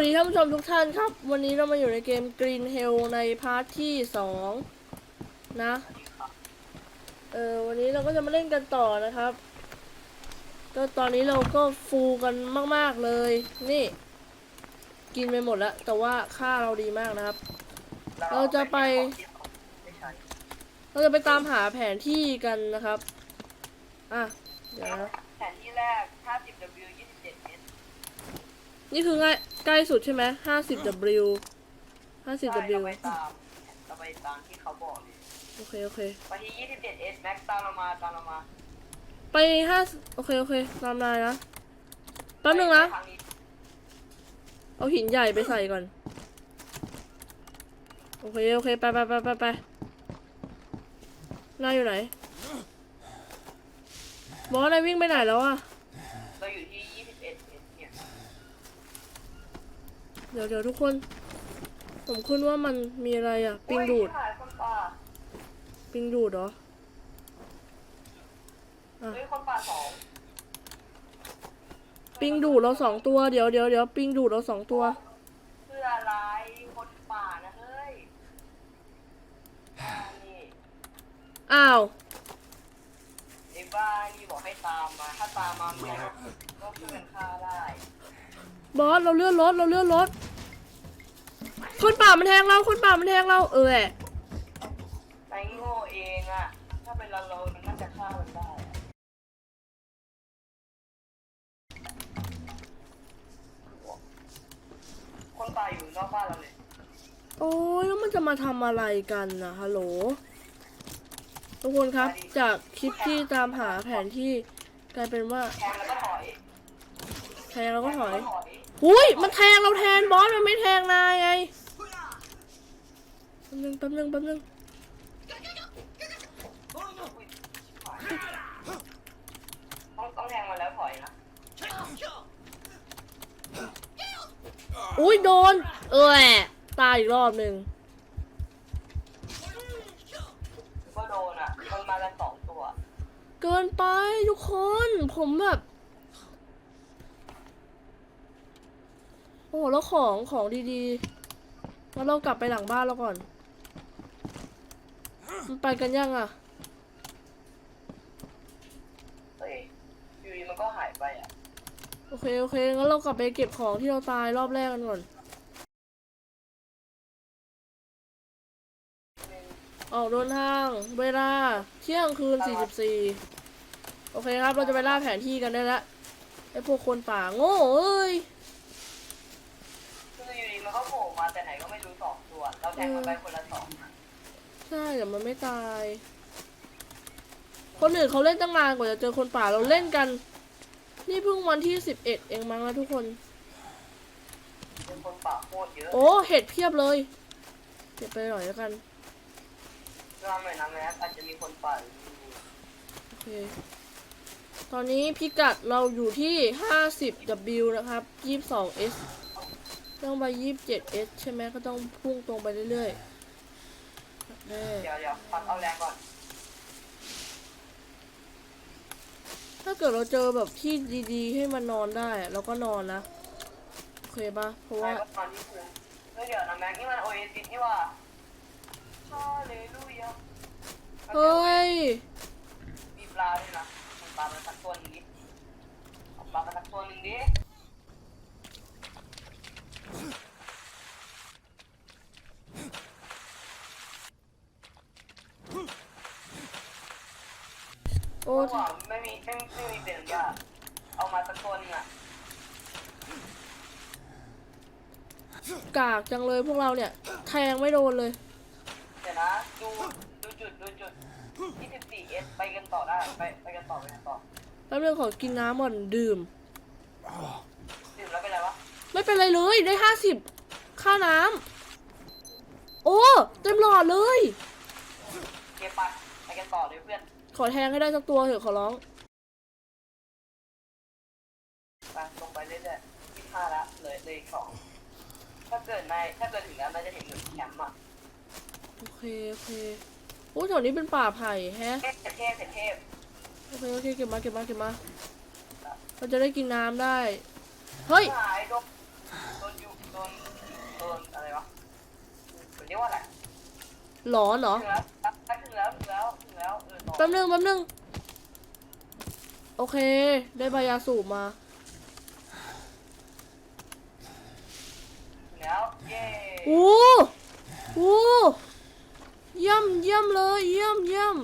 วัสดีท่านผู้ชมทุกท่านครับ วันนี้เรามาอยู่ในเกม Green Hell ในพาร์ทที่สองนะ เออวันนี้เราก็จะมาเล่นกันต่อนะครับ ก็ตอนนี้เราก็ฟูกันมาก ๆ เลย นี่ กินไปหมดแล้ว แต่ว่าค่าเราดีมากนะครับ เราจะไปไเราจะไปตามหาแผนที่กันนะครับ อะ เดี๋ยวนะแผนที่แรก 50W นี่คือง่ายใกล้สุดใช่ไหมห้าสิบ W ห้าสิบ ใช่ W เราไปตามเราไปตามที่เขาบอกเลยโอเค โอเคไปที่ 27S แม็กตามเรามาตามเรามาไปห้าโอเค โอเคตามนายนะแป๊บนึงนะ ไปทางนี้เอาหินใหญ่ไปใส่ก่อน โอเค โอเค ไปไปไปไปไปนายอยู่ไหน บอสนายวิ่งไปไหนแล้วอะ เราอยู่ที่ 21S เนี่ย เดี๋ยวเดี๋ยวทุกคน ผมคุ้นว่ามันมีอะไรอะปิงดูดโอ้ยหายคนป่าปิงดูดเหรออะเฮ้ยคนป่าสองปิงดูดเราสองตัว เดี๋ยวเดี๋ยวเดี๋ยวปิงดูดเราสองตัวเพื่ออะไรคนป่านะเฮ้ยอ่านี่อ้าวไอ้บ้านี่บอกให้ตามมา ถ้าตามมาเมียก็ก็เพื่อนฆ่าได้ บอสเราเลื่อนรถเราเลื่อนรถคนป่ามันแทงเราคนป่ามันแทงเราเออแหละไอ้โง่เองอะถ้าเป็นเราเรามันน่าจะฆ่ามันได้อะคนตายอยู่นอกบ้านเราเลยโอ้ยแล้วมันจะมาทำอะไรกันนะฮัลโหลทุกคนครับ จากคลิปที่ตามหาแผนที่กลายเป็นว่าแทงแล้วก็ถอยแทงเราก็ถอย แทงแล้วก็ถ อยหุยมันแทงเราแทนบอสมันไม่แทงนายไงแป๊บนึงแป๊บนึงแป๊บนึงต้องต้องแทงมาแล้วถอยนะอุ้ยโดน เออแหละตายอีกรอบหนึ่งก็โดนอะมันมากันสองตัว เกินไปทุกคนผมแบบ อ้แล้วของของดีๆแล้วเรากลับไปหลังบ้านเราก่อน มันไปกันยังอะเฮ้ยอยู่ดีมันก็หายไปอะ โอเคโอเคงั้นเรากลับไปเก็บของที่เราตายรอบแรกกันก่อนออกเดินทางเวลาเที่ยงคืน 44 โอเคครับ เราจะไปล่าแผนที่กันได้แล้วไอ้พวกคนป่าโง่เอ้ยคืออยู่ดี มันก็โผล่มาแต่ไหนก็ไม่รู้สองตัว เราแทงมันไปคนละสองอะใช่แต่มันไม่ตาย คนอื่นเขาเล่นตั้งนานกว่าจะเจอคนป่าเราเล่นกัน นี่เพิ่งวันที่11เองมั้งนะทุกคน เป็นคนป่าโคตรเยอะโอ้เห็ดเพียบเลยเก็บไปหน่อยแล้วกันรามหน่อยนะแม็กอาจจะมีคนป่าอยู่โอเคตอนนี้พิกัดเราอยู่ที่ 50W นะครับ 22S ต้องไป 27S ใช่ไหมก็ต้องพุ่งตรงไปเรื่อยๆแน่เดี๋ยวเดี๋ยวพักเอาแรงก่อน ถ้าเกิดเราเจอแบบที่ดีๆ ให้มันนอนได้อะเราก็นอนนะ โอเคปะเพราะแม็ว่ากก็ตอนที่คืนเฮ้ยเดี๋ยวนะแม็กนี่มันโอเอซิสนี่ว่าฮาเลลูยาเฮ้ย มีปลาด้วยนะมีปลามาสักตัวหนึงดิเอาปลามาสักตัวหนึงดิ อ้เพราะว่าไม่มีไม่มีไม่มีเปลี่ยนยาเอามาสักตัวหนึงอะกากจังเลยพวกเราเนี่ยแทงไม่โดนเลย เดี๋ยวนะดูดูจุดดูจุด 24S ไปกันต่อได้ไปไปกันต่อไปกันต่อแป๊บนึงขอกินน้ำก่อนดื่ม ดื่มแล้วเป็นไรวะไม่เป็นไรเลยได้ห้าสิบค่าน้ำโอ้ เต็มหลอดเลย เก็บไปไปกันต่อเลยเพื่อนข อแทงให้ได้สักตัวเถอะขอร้องไปลงไปเรื่อยๆที่ห้าละเลยเลยอีกสองถ้าเกิดนายถ้าเกิดถึงแล้วนายจะเห็นเหมือนแคมป์อะโอเค โอเคโอ้แถวนี้เป็นป่าไผ่แฮะ เทพเทพเทพโอเค โอเค เก็บมา เก็บมา เก็บมา เราจะได้กินน้ำได้ เฮ้ย หายโดนโดนยุโดนโดนอะไรวะเรียกว่าอะไรหลอนเหรอถึงแแล้วถึงแล้วเออต่อแป๊บนึงแป๊บนึง โอเค ได้ใบยาสูบมาถึงแล้วเย้โอ้โหเยี่ยมเยี่ยมเลย เยี่ยมเยี่ยม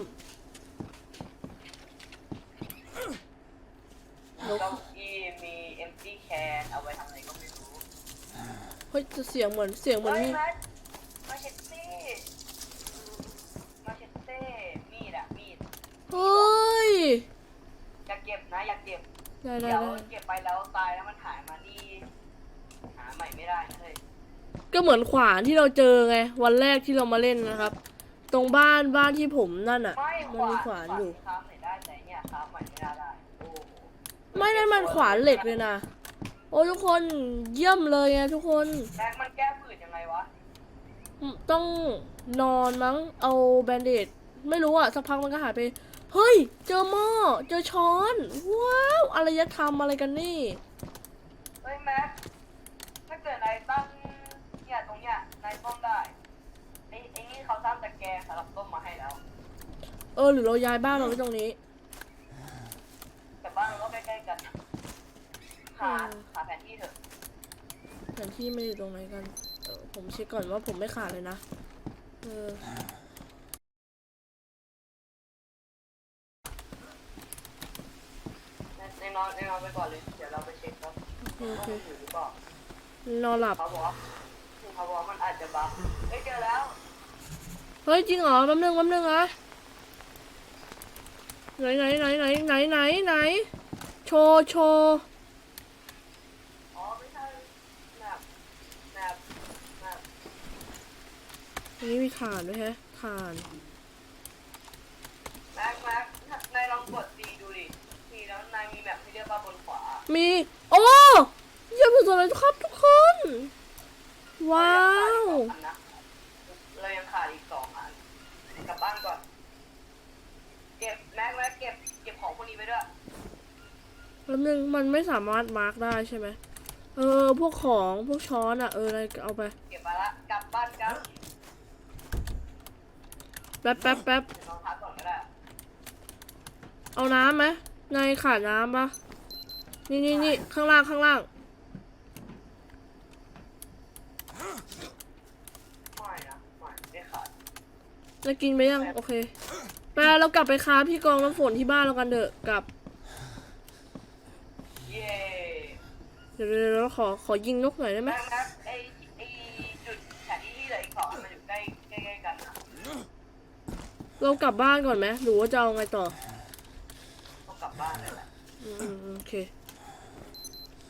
นกเก้าอี้มีเอ็มตี้แคนเอาไว้ทำอะไรก็ไม่รู้ เฮ้ยจะเสียงเหมือน เสียงเหมือนเฮ้ยมีมามาเช็ดเต้มาเช็ดเต้มีดอะมีด เฮ้ย อย่าเก็บนะอย่าเก็บได้ได้เดี๋ยวได้เก็บไปแล้วตายแล้วมันหายมานี่หาใหม่ไม่ได้นะเฮ้ยก็เหมือนขวานที่เราเจอไง วันแรกที่เรามาเล่นนะครับ ตรงบ้านบ้านที่ผมนั่นอะ ไม่มันมีขวานอยู่ ค้าใหม่ได้แต่เนี่ยค้าใหม่ไม่ได้ได้โอ้โหไม่นั่นมันขวานเหล็กเลยนะ โอ้ทุกคนเยี่ยมเลยไงทุกคน แม็กมันแก้ฝืดยังไงวะต้องนอนมั้งเอาแบนเดดไม่รู้อะสักพักมันก็หายไป เฮ้ย เจอหม้อ เจอช้อน ว้าวอารยธรรมอะไรกันนี่ เฮ้ยแม็กถ้าเกิดนายตั้งเนี่ยตรงเนี้ยนายต้มได้ไอ้ไอ้นี่เขาสร้างตะแกรงสำหรับต้มมาให้แล้ว เออ หรือเราย้ายบ้านเราไว้ตรงนี้ แต่บ้านเราก็ใกล้ๆกันหาอืมหาแผนที่เถอะแผนที่ไม่ได้อยู่ตรงไหนกันเออผมเช็คก่อนว่าผมไม่ขาดเลยนะ เออ ในนอนในนอนไปก่อนเลย เดี๋ยวเราไปเช็คครับโอเคว่ามันอยู่หรือเปล่านอนหลับ เขาบอกว่าเขาบอกว่ามันอาจจะบัฟเฮ้ยเจอแล้วเฮ้ยจริงเหรอแป๊บนึงแป๊บนึงนะไหนไหนไหนไหนไหนไหนไหนโชว์โชว์อ๋อไม่ใช่แมปแมปแมปอันนี้มีถ่านด้วยแฮะถ่าน แม็กแม็กนายลองกดดีดูดิดี แล้วนายมีแมปให้เลือกป่ะบนขวามี โอ้เยี่ยมสุดๆเลยครับทุกคน ว้าว เรายังขาดอีกสองอันกลับบ้านก่อน เก็บแม็กแม็กเก็บเก็บของพวกนี้ไปด้วยแป๊บนึงมันไม่สามารถมาร์กได้ใช่ไหมเออ พวกของพวกช้อนอะเอออะไรเอาไป เก็บมาละกลับบ้านกันแป๊บแป๊บแป๊บเดี๋ยวลองพักก่อนก็ได้ เอาน้ำไหม ในขาดน้ำปะนี่นี่นี่ข้างล่างข้างล่าง ไม่นะไม่ไม่ขาดจะกินไปยัง โอเค ไปเรากลับไปค้าพี่กองน้ำฝนที่บ้านเรากันเถอะกลับ เย้เดี๋ยวเดี๋ยวเราขอขอยิงนกหน่อยได้ไหมแม็กแม็กไอไอจุดแผนที่ที่เหลืออีกสองอันมันอยู่ใกล้ใกล้ๆกันนะเรากลับบ้านก่อนไหมหรือว่าจะเอาไงต่อ บบ้านเลยแหละอืมอืมอืมโอเค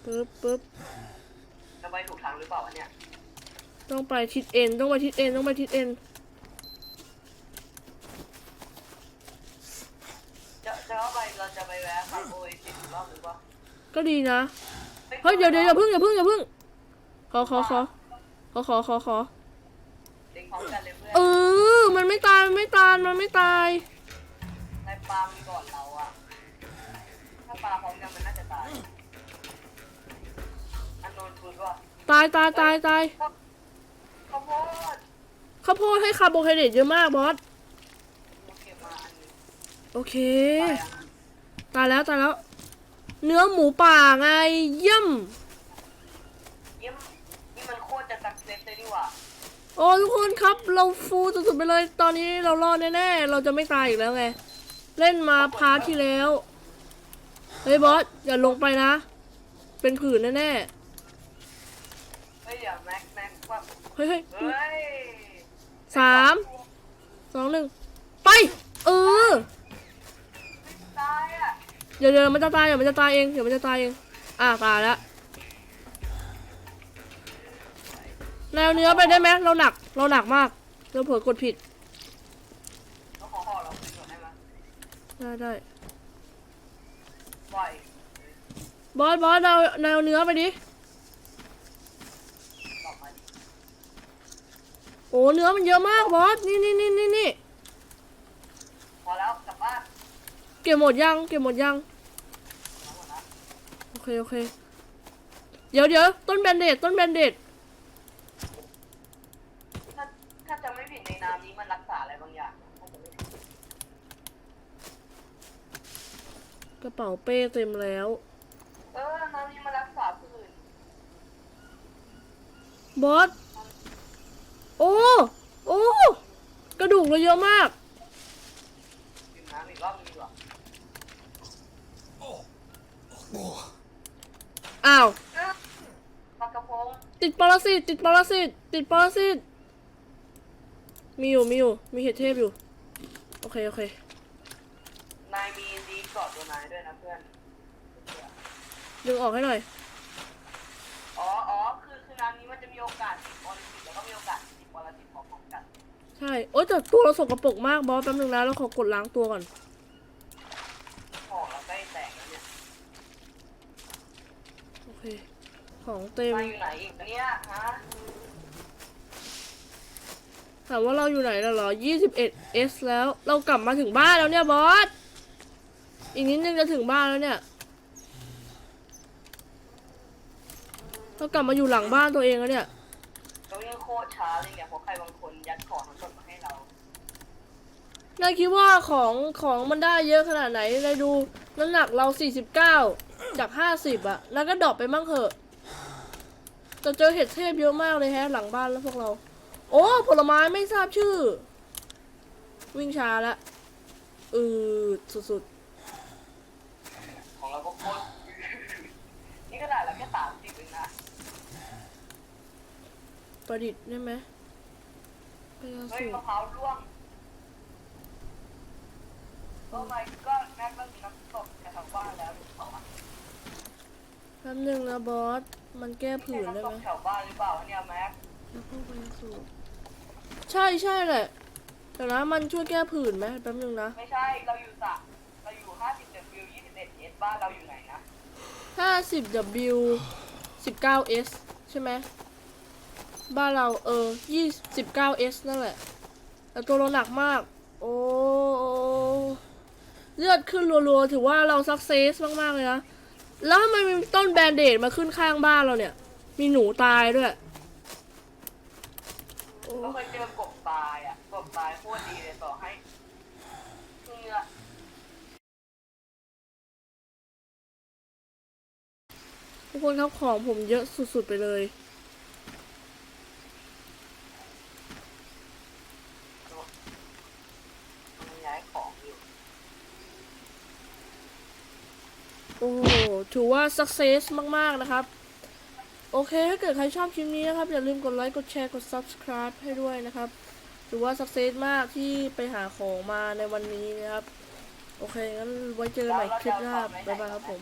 ปึ๊บปึ๊บจะไปถูกทางหรือเปล่าวะเนี่ยต้องไปทิศเอ็นต้องไปทิศเอ็นต้องไปทิศเอ็นจะจะว่าไปเราจะไปแวะคาโอยสิบรอบหรือเปล่าก็ดีนะ เฮ้ยเดี๋ยวเดี๋ยวอย่าเพิ่งอย่าเพิ่งอย่าเพิ่งขอขอขอขอขอขอขอเล็งพร้อมกันเลยเพื่อนเออ มันไม่ตายมันไม่ตายมันไม่ตาย นายปามีก่อนเรา อะถ้าปาพร้อมกันมันน่าจะตาย อันโนนฟูดว่าตายตายตายตายข้าวโพดข้าวโพดให้คาร์โบไฮเดรตเยอะมากบอสโอเคมาอันหนึงโอเค ตายอะตายแล้วตายแล้ว เนื้อหมูป่าไงเยี่ยม เยี่ยมนี่มันโคตรจะสักเซสเลยดีกว่าโอ้ทุกคนครับเราฟูสุดๆไปเลย ตอนนี้เรารอดแน่ๆ เราจะไม่ตายอีกแล้วไง เล่นมาพาร์ทที่แล้ว เฮ้ยบอสอย่าลงไปนะ เป็นผื่นแน่เฮ้ยเดี๋ยวแม็กแม็กว่าๆเฮ้ยเฮ้ยเฮ้ยสามสองหนึ่งไป เออ ตายอะเดี๋ยวเดี๋ยวมันจะตายเดี๋ยวมันจะตายเองเดี๋ยวมันจะตายเองอะตายแล้วแนวเนื้อไปได้ไหมเราหนักเราหนักมากเราเผลอกดผิดต้องขอห่อเราขึ้นก่อนได้ไหมได้ได้ บอสบอสเอาเราเนื้อไปดิ ต่อไโอ้เนื้อมันเยอะมากบอส นี่นี่นี่นี่นี่พอแล้วกลับบ้านเก็บหมดยัง เก็บหมดยังโอเคโอเค เดี๋ยวเดี๋ยวต้นแบนเดตต้นแบนเดตถ้าถ้าจะไม่ผิดในน้ำนี้มันรักษาอะไรบางอย่าง กระเป๋าเป้เต็มแล้ว เออน้ำนี้มันรักษาผื่นบอส โอ้ โอ้ กระดูกเราเยอะมากดื่มน้ำอีกรอบนึงดีกว่าอ้าว เออปลากระพงติดปรสิตติดปรสิตติดปรสิตมีอยู่มีอยู่มีเห็ดเทพอยู่ โอเค โอเค นายมีดีเกาะตัวนายด้วยนะเพื่อน ดึงออกให้หน่อย อ๋ออ๋อคือคือน้ำนี้มันจะมีโอกาสติดปรสิตแล้วก็มีโอกาสติดปรสิตพร้อมๆกันใช่ โอ๊ยแต่ตัวเราสกปรกมากบอสแป๊บนึงนะเราขอกดล้างตัวก่อน ของเราใกล้แตกแล้วเนี่ยโอเค ของเต็มนายอยู่ไหนอีกเนี่ยฮะถามว่าเราอยู่ไหนแล้วเหรอ 21 S แล้ว เรากลับมาถึงบ้านแล้วเนี่ยบอส อีกนิดนึงจะถึงบ้านแล้วเนี่ยเรากลับมาอยู่หลังบ้านตัวเองแล้วเนี่ยเรายังโคตรช้าเลยเนี่ยเพราะใครบางคนยัดของทั้งหมดมาให้เรานายคิดว่าของของมันได้เยอะขนาดไหนนายดูน้ำหนักเรา 49 จาก 50อะแล้วก็ดรอปไปมั่งเหอะแต่เจอเห็ดเทพเยอะมากเลยแฮะหลังบ้านแล้วพวกเรา โอ้ผลไม้ไม่ทราบชื่อ วิ่งช้าแล้วอืดสุดของเราก็โคตร นี่ก็ได้แล้วแค่สามสิบเองนะ ๆ ประดิษฐ์ได้ไหมพยาเฮ้ยสูมะพร้าวร่วงโอ้ my god แม็กซ์เริ่มน้ำตกจะทำบ้านแล้วหรือเปล่าแป๊บหนึงนะบอส มันแก้ผื่นได้น้ำตไหมกแถวบ้านหรือเปล่าเนี่ยแม็กแล้วพวก็พยาสูบใช่ใช่แหละแต่นะมันช่วยแก้ผื่นไหมแป๊บหนึงนะไม่ใช่เราอยู่สระเราอยู่ห้าสิบเจ็ดวิวยี่สิบเอ็ดเอสบ้านเราอยู่ไหนนะ50 W 19 S ใช่ไหม บ้านเราเออ29 S นั่นแหละ แต่ตัวเราหนักมาก โอ้เลือดขึ้นรัวๆ ถือว่าเราสักเซสมากๆ เลยนะ แล้วทำไมมีต้นแบนเดดมาขึ้นข้างบ้านเราเนี่ย มีหนูตายด้วยโอ้เราเคยเจอกบตายอะ กบตายโคตรดีเลยต่อให้เนื้อทุกคนครับของผมเยอะสุดๆไปเลย มันย้ายของอยู่ โอ้โห ถือว่า success มาก ๆ นะครับ โอเค ถ้าเกิดใครชอบคลิปนี้นะครับ อย่าลืมกดไลค์ กดแชร์ กด subscribe ให้ด้วยนะครับถือว่าสักเซสมากที่ไปหาของมาในวันนี้นะครับ โอเค งั้นไว้เจอกันใหม่คลิปหน้า บ๊ายบายครับผม